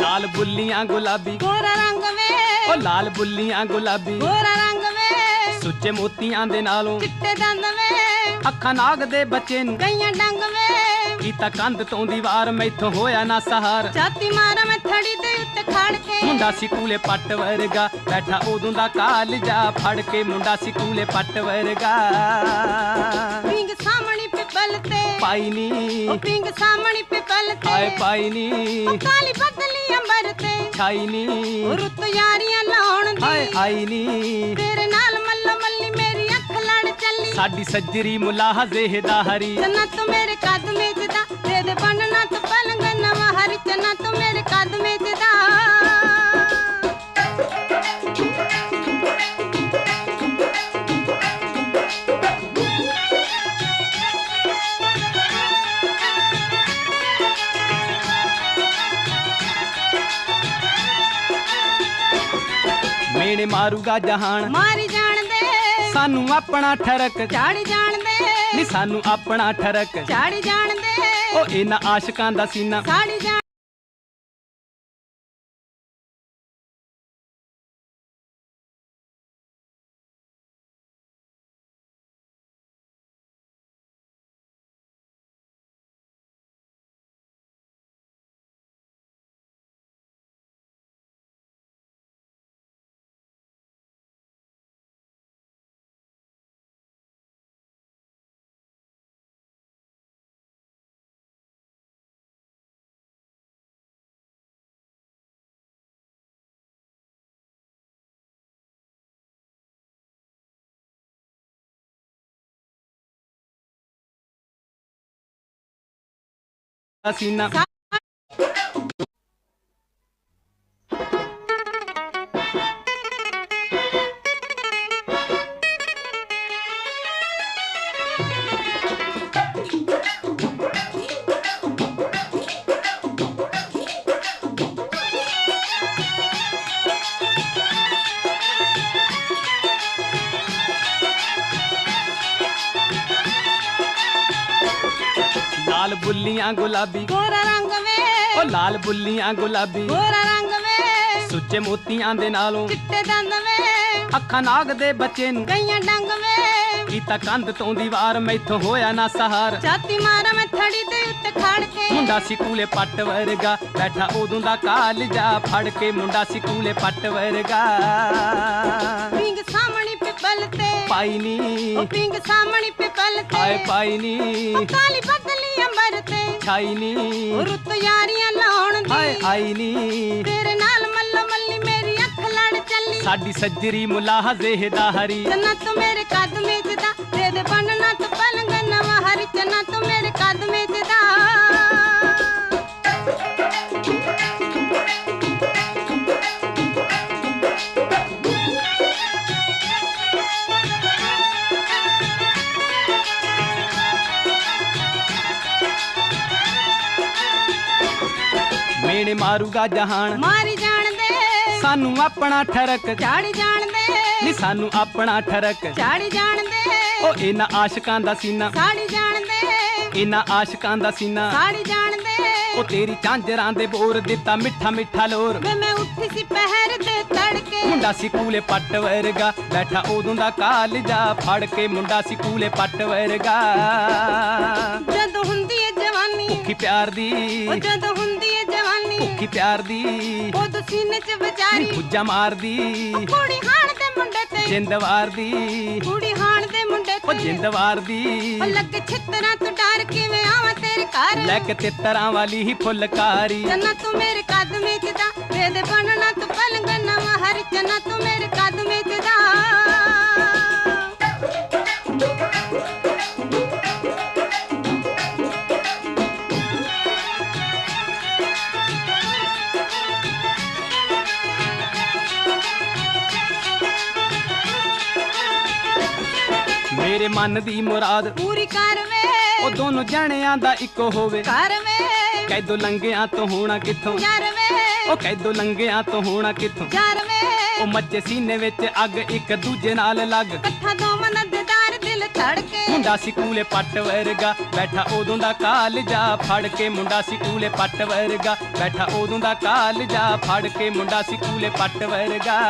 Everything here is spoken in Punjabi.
ਲਾਲ ਬੁੱਲੀਆਂ ਗੁਲਾਬੀ ਗੋਰਾ ਰੰਗ ਵੇ ਉਹ ਲਾਲ ਬੁੱਲੀਆਂ ਗੁਲਾਬੀ ਗੋਰਾ ਰੰਗ ਸੁੱਚੇ ਮੋਤੀਆਂ ਦੇ ਨਾਲੋਂ ਚਿੱਟੇ ਦੰਦ ਵੇ ਅੱਖਾਂ ਨਾਗ ਦੇ ਬੱਚੇ ਨੂੰ ਗਈਆਂ ਡੰਗ ਵੇ। ਕੀਤਾ ਕੰਧ ਤੋਂ ਦੀਵਾਰ ਮੈਥੋਂ ਹੋਇਆ ਨਾ ਸਹਾਰ। ਛਾਤੀ ਮਾਰਾਂ ਮੈਂ ਥੜੀ ਦੇ ਉੱਤੇ ਖੜ ਕੇ। ਮੁੰਡਾ ਸੀ ਕੂਲੇ ਪੱਟ ਵਰਗਾ ਬੈਠਾ ਉਦੋਂ ਦਾ ਕਾਲ ਜਾ ਫੜ ਕੇ। ਮੁੰਡਾ ਸੀ ਕੂਲੇ ਪੱਟ ਵਰਗਾ। ਪਿੰਗ ਸਾਹਮਣੀ ਪਿਪਲ ਤੇ। ਪਾਈ ਉਹ ਨੀ ਪਿੰਗ ਸਾਹਮਣੀ ਪਿਪਲ ਤੇ। ਆਏ ਪਾਈ ਉਹ ਨੀ ਕਾਲੀ ਬੱਦਲੀ ਅੰਬਰ ਤੇ। ਛਾਈ ਨੀ। ਰੁੱਤ ਯਾਰੀਆਂ ਲਾਉਣ ਦੀ। ਆਈ ਨੀ। ਤੇਰੇ ਨਾਲ ਸਾਡੀ ਸੱਜਰੀ ਮੁਲਾਹਜ਼ੇ ਦਾ ਹਰੀ ਜੰਨਤ ਮੇਰੇ ਕਦਮੇ ਚ ਦਾ ਦੇ ਦੇ ਬਣਨਾ ਤੂੰ ਪਲੰਗ ਨਵਾਂ ਹਰੀ ਜੰਨਤ ਮੇਰੇ ਕਦਮੇ ਚ ਦਾ ਮੇਣੇ ਮਾਰੂਗਾ ਜਹਾਨ ਮਾਰੀ ਜਾਣ ਦੇ ਸਾਨੂੰ ਆਪਣਾ ਠਰਕ ਝਾੜੀ ਜਾਣ ਦੇ ਨੀ ਸਾਨੂੰ ਆਪਣਾ ਠਰਕ ਝਾੜੀ ਜਾਣ ਦੇ ਉਹ ਇਹਨਾਂ ਆਸ਼ਿਕਾਂ ਦਾ ਸੀਨਾ। ਸਾੜੀ ਜਾਣ ਦਾ ਸੀਨਾ ਲਾਲ ਬੁੱਲੀਆਂ ਗੁਲਾਬੀ। ਗੋਰਾ ਰੰਗ ਵੇ। ਉਹ ਲਾਲ ਬੁੱਲੀਆਂ ਗੁਲਾਬੀ। ਗੋਰਾ ਰੰਗ ਵੇ। ਸੁੱਚੇ ਮੋਤੀਆਂ ਦੇ ਨਾਲੋਂ ਚਿੱਟੇ ਦੰਦ ਵੇ। ਅੱਖਾਂ ਨਾਗ ਦੇ ਬੱਚੇ ਨੂੰ ਗਈਆਂ ਡੰਗ ਵੇ। ਕੀਤਾ ਕੰਧ ਤੋਂ ਦੀਵਾਰ ਮੈਥੋਂ ਹੋਇਆ ਨਾ ਸਹਾਰ। ਛਾਤੀ ਮਾਰਾਂ ਮੈਂ ਥੜੀ ਦੇ ਉੱਤੇ ਖੜ ਕੇ। ਮੁੰਡਾ ਸੀ ਕੂਲੇ ਪੱਟ ਵਰਗਾ ਬੈਠਾ ਉਦੋਂ ਦਾ ਕਾਲ ਜਾ ਫੜ ਕੇ। ਮੁੰਡਾ ਸੀ ਕੂਲੇ ਪੱਟ ਵਰਗਾ। ਪਿੰਗ ਸਾਹਮਣੀ ਪਿਪਲ ਤੇ। ਪਾਈ ਉਹ ਨੀ ਪਿੰਗ ਸਾਹਮਣੀ ਪਿਪਲ ਤੇ। ਪਾਈ ਉਹ ਨੀ ਕਾਲੀ ਬੱਦਲੀ ਅੰਬਰ ਤੇ ਛਾਈ ਨੀ। ਰੁੱਤ ਯਾਰੀਆਂ ਲਾਉਣ ਹਾਏ ਦੀ ਆਈ ਨੀ। ਤੇਰੇ ਨਾਲ ਮੱਲੋ ਮੱਲੀ ਮੇਰੀ ਅੱਖ ਲੜ ਚੱਲੀ। ਸਾਡੀ ਸੱਜਰੀ ਮੁਲਾਹਜ਼ੇ ਦਾ ਹਰੀ ਜੰਨਤ ਮੇਰੇ ਕਦਮੇ ਚ ਦਾ। ਦੇ ਦੇ ਬਣਨਾ ਤੂੰ ਪਲੰਗ ਨਵਾਂ ਹਰੀ। ਜੰਨਤ ਮੇਰੇ ਕਦਮੇ ਚ ਮੇਣੇ ਮਾਰੂਗਾ ਜਹਾਨ। ਮਾਰੀ ਜਾਣ ਦੇ। ਸਾਨੂੰ ਆਪਣਾ ਠਰਕ। ਝਾੜੀ ਜਾਣ ਨੀ ਸਾਨੂੰ ਆਪਣਾ ਠਰਕ। ਝਾੜੀ ਜਾਣ ਦੇ। ਉਹ ਇਹਨਾਂ ਆਸ਼ਿਕਾਂ ਦਾ ਸੀਨਾ। ਸਾੜੀ ਜਾਣ ਦੇ। ਇਹਨਾਂ ਆਸ਼ਿਕਾਂ ਦਾ ਸੀਨਾ। ਸਾੜੀ ਜਾਣ ਦੇ। ਉਹ ਤੇਰੀ ਝਾਂਜਰਾਂ ਦੇ ਬੋਰ ਦਿੱਤਾ ਮਿੱਠਾ ਮਿੱਠਾ ਲੋਰ। ਵੇ ਮੈਂ ਉੱਠੀ ਸੀ ਪਹਿਰ ਦੇ ਤੜਕੇ। ਮੁੰਡਾ ਸੀ ਕੂਲੇ ਪੱਟ ਵਰਗਾ। ਬੈਠਾ ਉਦੋਂ ਦਾ ਕਾਲ ਜਾ ਫੜ ਕੇ ਮੁੰਡਾ ਸੀ ਕੂਲੇ ਪੱਟ ਵਰਗਾ। ਜਦੋਂ ਹੁੰਦੀ ਏ ਜਵਾਨੀ। ਭੁੱਖੀ ਪਿਆਰ ਦੀ। ਉਹ ਜਦੋਂ ਹੁੰਦੀ ਭੁੱਖੀ ਪਿਆਰ ਦੀ। ਉਦੋਂ ਸੀਨੇ ਚ ਵਿਚਾਰੀ ਖੁੱਜਾ ਮਾਰਦੀ। ਕੁੜੀ ਹਾਣ ਦੇ ਮੁੰਡੇ ਤੇ। ਜਿੰਦਵਾਰ ਦੀ। ਕੁੜੀ ਹਾਣ ਦੇ ਮੁੰਡੇ ਉਹ ਤੇ। ਜਿੰਦਵਾਰ ਦੀ। ਉਹ ਲੱਗੇ ਛਿੱਤਰਾਂ ਤੋਂ ਡਰ ਕਿਵੇਂ ਆਵਾਂ ਤੇਰੇ ਘਰ? ਲੈ ਕੇ ਤਿੱਤਰਾਂ ਵਾਲੀ ਹੀ ਫੁੱਲਕਾਰੀ। ਜੰਨਾ ਤੂੰ ਮੇਰੇ ਕਦਮੇ ਚ ਦਾ। ਦੇ ਦੇ ਬਣਨਾ ਤੂੰ ਪਲੰਗ ਨਵਾਂ ਹਰ। ਜੰਨਾ ਤੂੰ ਮੇਰੇ ਕਦਮੇ ਚ ਦਾ। ਮੇਰੇ ਮਨ ਦੀ ਮੁਰਾਦ। ਪੂਰੀ ਕਰ ਵੇ। ਉਹ ਦੋਨੋਂ ਜਣਿਆਂ ਦਾ ਇੱਕੋ ਹੋਵੇ। ਕਰ ਵੇ। ਕੈਦੋ ਲੰਗਿਆਂ ਤੋਂ ਹੋਣਾ ਕਿੱਥੋਂ? ਯਾਰ ਵੇ। ਉਹ ਕੈਦੋ ਲੰਗਿਆਂ ਤੋਂ ਹੋਣਾ ਕਿੱਥੋਂ? ਯਾਰ ਵੇ। ਉਹ ਮੱਚੇ ਸੀਨੇ ਵਿੱਚ ਅੱਗ ਇੱਕ ਦੂਜੇ ਨਾਲ ਲੱਗ। ਇਕੱਠਾ ਦੋਵਾਂ ਨੱਦਦਾਰ ਦਿਲ ਧੜਕੇ। ਮੁੰਡਾ ਸੀ ਕੂਲੇ ਪੱਟ ਵਰਗਾ ਬੈਠਾ ਉਦੋਂ ਦਾ ਕਾਲਜਾ ਫੜ ਕੇ। ਮੁੰਡਾ ਸੀ ਕੂਲੇ ਪੱਟ ਵਰਗਾ ਬੈਠਾ ਉਦੋਂ ਦਾ ਕਾਲਜਾ ਫੜ ਕੇ। ਮੁੰਡਾ ਸੀ ਕੂਲੇ ਪੱਟ ਵਰਗਾ।